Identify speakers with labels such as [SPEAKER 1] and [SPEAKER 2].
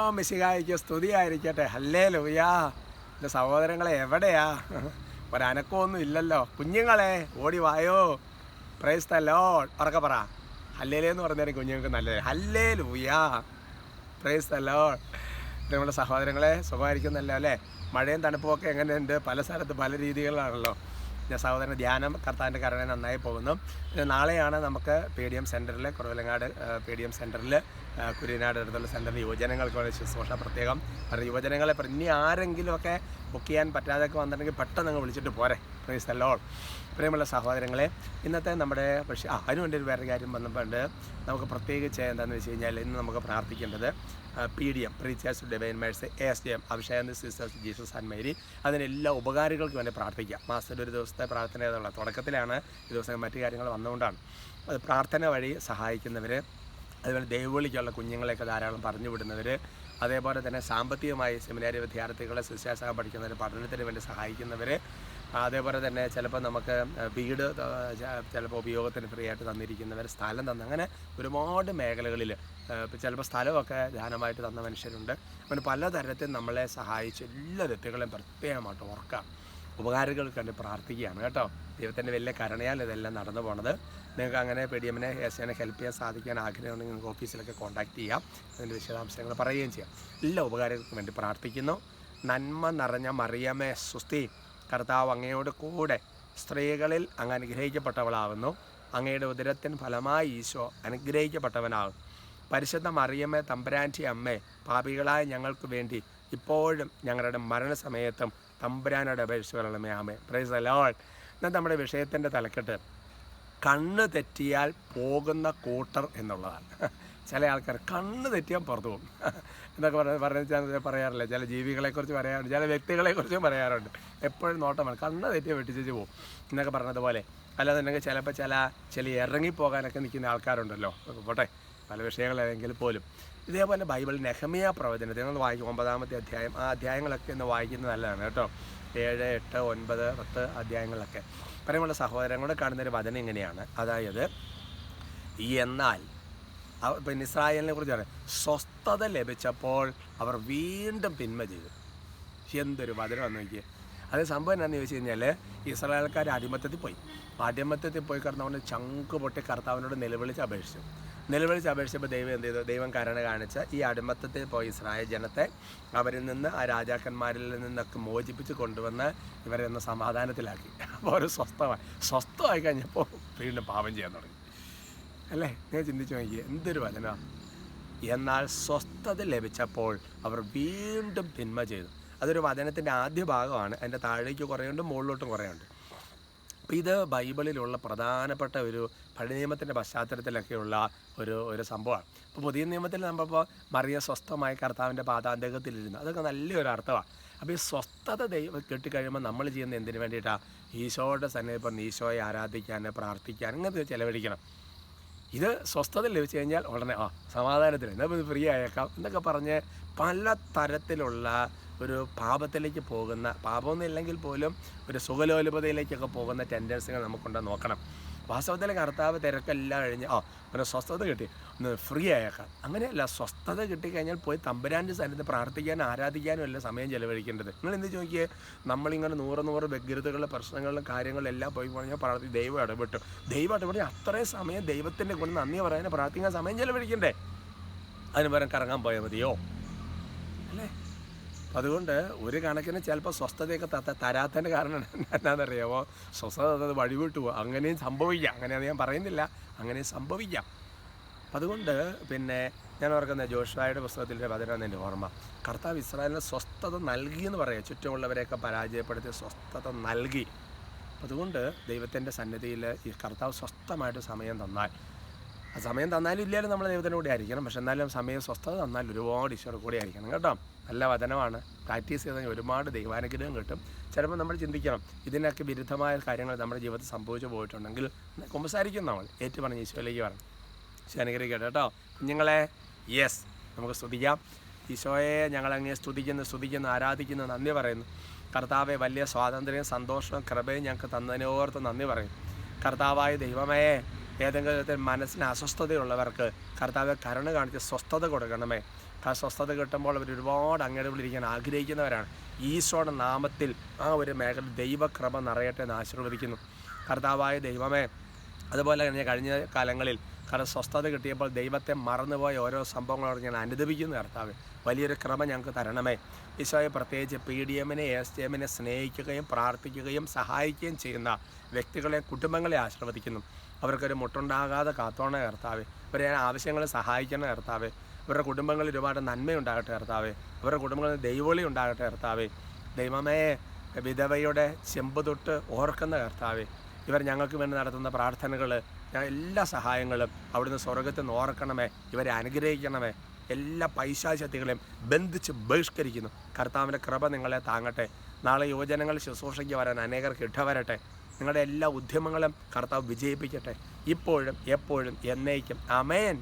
[SPEAKER 1] മിശികായിക്ക് സ്തുതിയായിരിക്കട്ടെ. അല്ലേ ലൂയാ എന്റെ സഹോദരങ്ങളെ എവിടെയാ? ഒരനക്കമൊന്നും ഇല്ലല്ലോ. കുഞ്ഞുങ്ങളെ ഓടി വായോ. പ്രൈസ് തല്ലോ ഉറക്കെ പറ. ഹല്ലേലേ എന്ന് പറഞ്ഞാൽ കുഞ്ഞുങ്ങൾക്ക് നല്ലത്. ഹല്ലേ ലൂയാ പ്രൈസ് തല്ലോ നമ്മുടെ സഹോദരങ്ങളെ സുഖമായിരിക്കുന്നല്ലോ അല്ലേ? മഴയും തണുപ്പും ഒക്കെ എങ്ങനെയുണ്ട്? പല സ്ഥലത്ത് പല രീതികളിലാണല്ലോ. സഹോദരൻ ധ്യാനം കർത്താവിന്റെ കരണ നന്നായി പോകുന്നു. നാളെയാണ് നമുക്ക് പി ഡി എം സെന്ററിൽ കുറവിലങ്ങാട് പി ഡി എം സെന്ററിൽ കുര്യനാട് അടുത്തുള്ള സെന്ററിൽ യുവജനങ്ങൾക്ക് വേണ്ടി ശുശ്രൂഷ പ്രത്യേകം. കാരണം യുവജനങ്ങളെ ഇനി ആരെങ്കിലുമൊക്കെ ബുക്ക് ചെയ്യാൻ പറ്റാതെയൊക്കെ വന്നിട്ടുണ്ടെങ്കിൽ പെട്ടെന്ന് അങ്ങ് വിളിച്ചിട്ട് പോരെ. പ്രീസ് അല്ലോൾ പ്രിയമുള്ള സഹോദരങ്ങളെ ഇന്നത്തെ നമ്മുടെ പക്ഷേ അതിന് വേണ്ടി ഒരു വേറെ കാര്യം വന്നപ്പോണ്ട് നമുക്ക് പ്രത്യേകിച്ച് എന്താണെന്ന് വെച്ച് കഴിഞ്ഞാൽ ഇന്ന് നമുക്ക് പ്രാർത്ഥിക്കേണ്ടത് P D M preachers divine mercy A S D M Abhishek sisters Jesus and Mary അതിന് എല്ലാ ഉപകാരികൾക്ക് വേണ്ടി പ്രാർത്ഥിക്കാം മാസത്തിൽ ഒരു ദിവസത്തെ പ്രാർത്ഥന ഏതുള്ള തുടക്കത്തിലാണ് ഈ ദിവസം മറ്റു കാര്യങ്ങൾ വന്നുകൊണ്ടാണ്. അത് പ്രാർത്ഥന വഴി സഹായിക്കുന്നവർ അതുപോലെ ദൈവവിളിക്കുള്ള കുഞ്ഞുങ്ങളെയൊക്കെ ധാരാളം പറഞ്ഞു വിടുന്നവർ അതേപോലെ തന്നെ സാമ്പത്തികമായി സെമിനാരി വിദ്യാർത്ഥികളെ ശിക്ഷാസഹം പഠിക്കുന്നവർ പഠനത്തിന് വേണ്ടി സഹായിക്കുന്നവർ അതേപോലെ തന്നെ ചിലപ്പോൾ നമുക്ക് വീട് ചിലപ്പോൾ ഉപയോഗത്തിന് ഫ്രീ ആയിട്ട് തന്നിരിക്കുന്നവർ സ്ഥലം തന്ന അങ്ങനെ ഒരുപാട് മേഖലകളിൽ ചിലപ്പോൾ സ്ഥലമൊക്കെ ദാനമായിട്ട് തന്ന മനുഷ്യരുണ്ട്. അങ്ങനെ പലതരത്തിൽ നമ്മളെ സഹായിച്ച എല്ലാ വ്യക്തികളെയും പ്രത്യേകമായിട്ട് ഓർക്കാം. ഉപകാരികൾക്ക് വേണ്ടി പ്രാർത്ഥിക്കുകയാണ് കേട്ടോ. ദൈവത്തിന്റെ വലിയ കരുണയാൽ ഇതെല്ലാം നടന്നു പോണത്. നിങ്ങൾക്ക് അങ്ങനെ പി ഡി എമ്മിനെ എസ് എനെ ഹെൽപ്പ് ചെയ്യാൻ സാധിക്കാൻ ആഗ്രഹമുണ്ടെങ്കിൽ നിങ്ങൾക്ക് ഓഫീസിലൊക്കെ കോൺടാക്ട് ചെയ്യാം. അതിന്റെ വിശദാംശങ്ങൾ പറയുകയും ചെയ്യാം. എല്ലാ ഉപകാരങ്ങൾക്കും വേണ്ടി പ്രാർത്ഥിക്കുന്നു. നന്മ നിറഞ്ഞ മറിയമേ സുസ്തി കർത്താവ് അങ്ങയോട് കൂടെ സ്ത്രീകളിൽ അങ്ങ് അനുഗ്രഹിക്കപ്പെട്ടവളാകുന്നു അങ്ങയുടെ ഉദരത്തിന് ഫലമായി ഈശോ അനുഗ്രഹിക്കപ്പെട്ടവനാകും. പരിശുദ്ധ മറിയമ്മേ തമ്പുരാന്റെ അമ്മേ പാപികളായ ഞങ്ങൾക്ക് വേണ്ടി ഇപ്പോഴും ഞങ്ങളുടെ മരണസമയത്തും തമ്പുരാനോട് അപേക്ഷിച്ചുകൊള്ളണമേ ആമേ പ്രൈസ് അലോൾ എന്നാൽ നമ്മുടെ വിഷയത്തിന്റെ തലക്കെട്ട് കണ്ണ് തെറ്റിയാൽ പോകുന്ന കൂട്ടർ എന്നുള്ളതാണ്. ചില ആൾക്കാർ കണ്ണ് തെറ്റിയാൽ പുറത്തു പോകും. എന്നൊക്കെ പറഞ്ഞ പറഞ്ഞ പറയാറില്ല ചില ജീവികളെക്കുറിച്ച് പറയാറുണ്ട് ചില വ്യക്തികളെക്കുറിച്ചും പറയാറുണ്ട്. എപ്പോഴും നോട്ടമാണ് കണ്ണ് തെറ്റിയാൽ വെട്ടിച്ചു പോകും. എന്നൊക്കെ പറഞ്ഞതുപോലെ. അല്ലാന്നുണ്ടെങ്കിൽ ചിലപ്പോൾ ചില ചില ഇറങ്ങിപ്പോകാനൊക്കെ നിൽക്കുന്ന ആൾക്കാരുണ്ടല്ലോ. പോട്ടെ പല വിഷയങ്ങളാണെങ്കിൽ പോലും. ഇതേപോലെ ബൈബിൾ നെഹമിയ പ്രവചനത്തിൽ നിങ്ങൾ വായിക്കും. ഒമ്പതാമത്തെ അധ്യായം ആ അധ്യായങ്ങളൊക്കെ ഒന്ന് വായിക്കുന്നത് നല്ലതാണ് കേട്ടോ. ഏഴ് എട്ട് ഒൻപത് പത്ത് അധ്യായങ്ങളൊക്കെ. പറയുമ്പോൾ സഹോദരങ്ങളുടെ കാണുന്നൊരു വചനം ഇങ്ങനെയാണ്. അതായത് എന്നാൽ പിന്നെ ഇസ്രായേലിനെ കുറിച്ച് പറയാം. സ്വസ്ഥത ലഭിച്ചപ്പോൾ അവർ വീണ്ടും പിന്മ ചെയ്തു. എന്തൊരു വചനം വന്നു നോക്കിയേ. അത് സംഭവം എന്നാന്ന് ചോദിച്ചു കഴിഞ്ഞാൽ ഇസ്രായേൽക്കാർ അടിമത്തത്തിൽ പോയി. അടിമത്തത്തിൽ പോയി കിടന്നവന് ചങ്ക് പൊട്ടി കർത്താവിനോട് നിലവിളിച്ച് അപേക്ഷിച്ചു. നിലവിളിച്ച് അപേക്ഷിച്ചപ്പോൾ ദൈവം എന്ത് ചെയ്തു? ദൈവം കരുണ കാണിച്ച ഈ അടിമത്തത്തിൽ പോയി ഇസ്രായേൽ ജനത്തെ അവരിൽ നിന്ന് ആ രാജാക്കന്മാരിൽ നിന്നൊക്കെ മോചിപ്പിച്ച് കൊണ്ടുവന്ന് ഇവരെ ഒന്ന് സമാധാനത്തിലാക്കി. അപ്പോൾ അവർ സ്വസ്ഥമായി. സ്വസ്ഥമായി കഴിഞ്ഞപ്പോൾ വീണ്ടും പാപം ചെയ്യാൻ തുടങ്ങി. അല്ലേ? ഞാൻ ചിന്തിച്ചു നോക്കിയേ എന്തൊരു വചന. എന്നാൽ സ്വസ്ഥത ലഭിച്ചപ്പോൾ അവർ വീണ്ടും തിന്മ ചെയ്തു. അതൊരു വചനത്തിന്റെ ആദ്യ ഭാഗമാണ്. അതിന്റെ താഴേക്ക് കുറേയുണ്ട് മുകളിലോട്ടും കുറേയുണ്ട്. അപ്പോൾ ഇത് ബൈബിളിലുള്ള പ്രധാനപ്പെട്ട ഒരു പഴയ നിയമത്തിന്റെ പശ്ചാത്തലത്തിലൊക്കെയുള്ള ഒരു ഒരു സംഭവമാണ്. അപ്പോൾ പുതിയ നിയമത്തിൽ നമ്മളിപ്പോൾ മറിയ സ്വസ്ഥമായി കർത്താവിന്റെ പാതാന്തകത്തിലിരുന്നു. അതൊക്കെ നല്ലൊരു അർത്ഥമാണ്. അപ്പോൾ ഈ സ്വസ്ഥത ദൈവം കിട്ടിക്കഴിയുമ്പോൾ നമ്മൾ ചെയ്യുന്ന എന്തിനു വേണ്ടിയിട്ടാണ് ഈശോയുടെ സന്നിധി ഇപ്പം ഈശോയെ ആരാധിക്കാൻ പ്രാർത്ഥിക്കാൻ അങ്ങനത്തെ ചിലവഴിക്കണം. ഇത് സ്വസ്ഥത ലഭിച്ചു കഴിഞ്ഞാൽ ഉടനെ ആ സമാധാനത്തിൽ എന്നാൽ ഇത് ഫ്രീ ആയേക്കാം എന്നൊക്കെ പറഞ്ഞ് പല തരത്തിലുള്ള ഒരു പാപത്തിലേക്ക് പോകുന്ന പാപമൊന്നും ഇല്ലെങ്കിൽ പോലും ഒരു സുഖലോലുപതയിലേക്കൊക്കെ പോകുന്ന ടെൻഡൻസികൾ നമുക്കുണ്ടെന്ന് നോക്കണം. വാസ്തവത്തിൽ കർത്താവ് തിരക്കെല്ലാം കഴിഞ്ഞ് ആ ഒരു സ്വസ്ഥത കിട്ടി. ഒന്ന് ഫ്രീ ആയേക്കാം. അങ്ങനെയല്ല സ്വസ്ഥത കിട്ടിക്കഴിഞ്ഞാൽ പോയി തമ്പുരാന്റെ സ്ഥലത്ത് പ്രാർത്ഥിക്കാനും ആരാധിക്കാനും അല്ല സമയം ചെലവഴിക്കേണ്ടത്. നിങ്ങൾ എന്ത് ചോദിക്കുക നമ്മളിങ്ങനെ നൂറ് നൂറ് വ്യഗ്രതകളിലെ പ്രശ്നങ്ങളിലും കാര്യങ്ങളിലും എല്ലാം പോയി പറഞ്ഞാൽ പ്രാർത്ഥി ദൈവം ഇടപെട്ടു. ദൈവം ഇടപെട്ടി അത്രയും സമയം ദൈവത്തിന്റെ കൂടെ നന്ദി പറയാനും പ്രാർത്ഥിക്കാൻ സമയം ചെലവഴിക്കണ്ടേ? അതിന് പകരം കറങ്ങാൻ പോയാൽ മതിയോ? അല്ലേ? അതുകൊണ്ട് ഒരു കണക്കിന് ചിലപ്പോൾ സ്വസ്ഥതയൊക്കെ തരാത്തതിന്റെ കാരണം എന്നാണെന്നറിയാമോ സ്വസ്ഥത അത് വഴിവിട്ടു പോകും അങ്ങനെയും സംഭവിക്കാം. അങ്ങനെയാണ് ഞാൻ പറയുന്നില്ല. അങ്ങനെയും സംഭവിക്കാം. അതുകൊണ്ട് പിന്നെ ഞാൻ ഓർക്കുന്ന ജോഷായുടെ പുസ്തകത്തിന്റെ പതിനാണ് എന്റെ ഓർമ്മ. കർത്താവ് ഇസ്രായേലിന് സ്വസ്ഥത നൽകി എന്ന് പറയാം. ചുറ്റുമുള്ളവരെയൊക്കെ പരാജയപ്പെടുത്തി സ്വസ്ഥത നൽകി. അതുകൊണ്ട് ദൈവത്തിന്റെ സന്നിധിയിൽ ഈ കർത്താവ് സ്വസ്ഥമായിട്ട് സമയം തന്നാൽ സമയം തന്നാലും ഇല്ലാലും നമ്മൾ ദൈവത്തിന്റെ കൂടെ ആയിരിക്കണം. പക്ഷെ എന്നാലും സമയം സ്വസ്ഥത തന്നാൽ ഒരുപാട് ഈശ്വര കൂടെ ആയിരിക്കണം കേട്ടോ. നല്ല വചനമാണ്. പ്രാക്ടീസ് ചെയ്തെങ്കിൽ ഒരുപാട് ദൈവാനുഗ്രഹം കിട്ടും. ചിലപ്പോൾ നമ്മൾ ചിന്തിക്കണം ഇതിനൊക്കെ വിരുദ്ധമായ കാര്യങ്ങൾ നമ്മുടെ ജീവിതത്തിൽ സംഭവിച്ചു പോയിട്ടുണ്ടെങ്കിൽ കുമ്പസാരിക്കും നമ്മൾ. ഏറ്റു പറഞ്ഞ് ഈശോയിലേക്ക് പറഞ്ഞു ഈശോ അനുഗ്രഹിക്കട്ടെ കേട്ടോ. കുഞ്ഞുങ്ങളെ യെസ് നമുക്ക് സ്തുതിക്കാം. ഈശോയെ ഞങ്ങളങ്ങനെ സ്തുതിക്കുന്നു സ്തുതിക്കുന്നു ആരാധിക്കുന്നു നന്ദി പറയുന്നു. കർത്താവെ വലിയ സ്വാതന്ത്ര്യം സന്തോഷവും കൃപയും ഞങ്ങൾക്ക് തന്നതിനോർത്ത് നന്ദി പറയുന്നു. കർത്താവായ ദൈവമേ ഏതെങ്കിലും വിധത്തിൽ മനസ്സിന് അസ്വസ്ഥതയുള്ളവർക്ക് കർത്താവ് കരുണ കാണിച്ച് സ്വസ്ഥത കൊടുക്കണമേ. ആ സ്വസ്ഥത കിട്ടുമ്പോൾ അവർ ഒരുപാട് അങ്ങയുടെ വിളിക്കാൻ ആഗ്രഹിക്കുന്നവരാണ്. ഈശോയുടെ നാമത്തിൽ ആ ഒരു മേഖല ദൈവക്രമ നിറയട്ടെ എന്ന് ആശീർവദിക്കുന്നു. കർത്താവായ ദൈവമേ അതുപോലെ തന്നെ കഴിഞ്ഞ കാലങ്ങളിൽ കാരണം സ്വസ്ഥത കിട്ടിയപ്പോൾ ദൈവത്തെ മറന്നുപോയ ഓരോ സംഭവങ്ങളോട് ഞാൻ അനുദപിക്കുന്നു കർത്താവ്. വലിയൊരു ക്രമം ഞങ്ങൾക്ക് തരണമേ. ഈശോയെ പ്രത്യേകിച്ച് പി ഡി എമ്മിനെ എസ് ഡി എമ്മിനെ സ്നേഹിക്കുകയും പ്രാർത്ഥിക്കുകയും സഹായിക്കുകയും ചെയ്യുന്ന വ്യക്തികളെ കുടുംബങ്ങളെ ആശീർവദിക്കുന്നു. അവർക്കൊരു മുട്ടുണ്ടാകാതെ കാത്തോണ കർത്താവേ. ഇവരെ ആവശ്യങ്ങളെ സഹായിക്കണ കർത്താവ്. ഇവരുടെ കുടുംബങ്ങളിൽ ഒരുപാട് നന്മയുണ്ടാകട്ടെ കർത്താവേ. അവരുടെ കുടുംബങ്ങളിൽ ദൈവവിളി ഉണ്ടാകട്ടെ കർത്താവേ. ദൈവമേ വിധവയുടെ ചെമ്പ് തൊട്ട് ഓർക്കുന്ന കർത്താവ്. ഇവർ ഞങ്ങൾക്ക് വേണ്ടി നടത്തുന്ന പ്രാർത്ഥനകൾ എല്ലാ സഹായങ്ങളും അവിടുന്ന് സ്വർഗത്തിൽ നിന്ന് ഓർക്കണമേ. ഇവരെ അനുഗ്രഹിക്കണമേ. എല്ലാ പൈശാചക്തികളെയും ബന്ധിച്ച് ബഹിഷ്കരിക്കുന്നു. കർത്താവിന്റെ കൃപ നിങ്ങളെ താങ്ങട്ടെ. നാളെ യുവജനങ്ങൾ ശുശ്രൂഷയ്ക്ക് വരാൻ അനേകർക്ക് ഇടവരട്ടെ. നിങ്ങളുടെ എല്ലാ ഉദ്യമങ്ങളും കർത്താവ് വിജയിപ്പിക്കട്ടെ. ഇപ്പോഴും എപ്പോഴും എന്നേക്കും. അമേൻ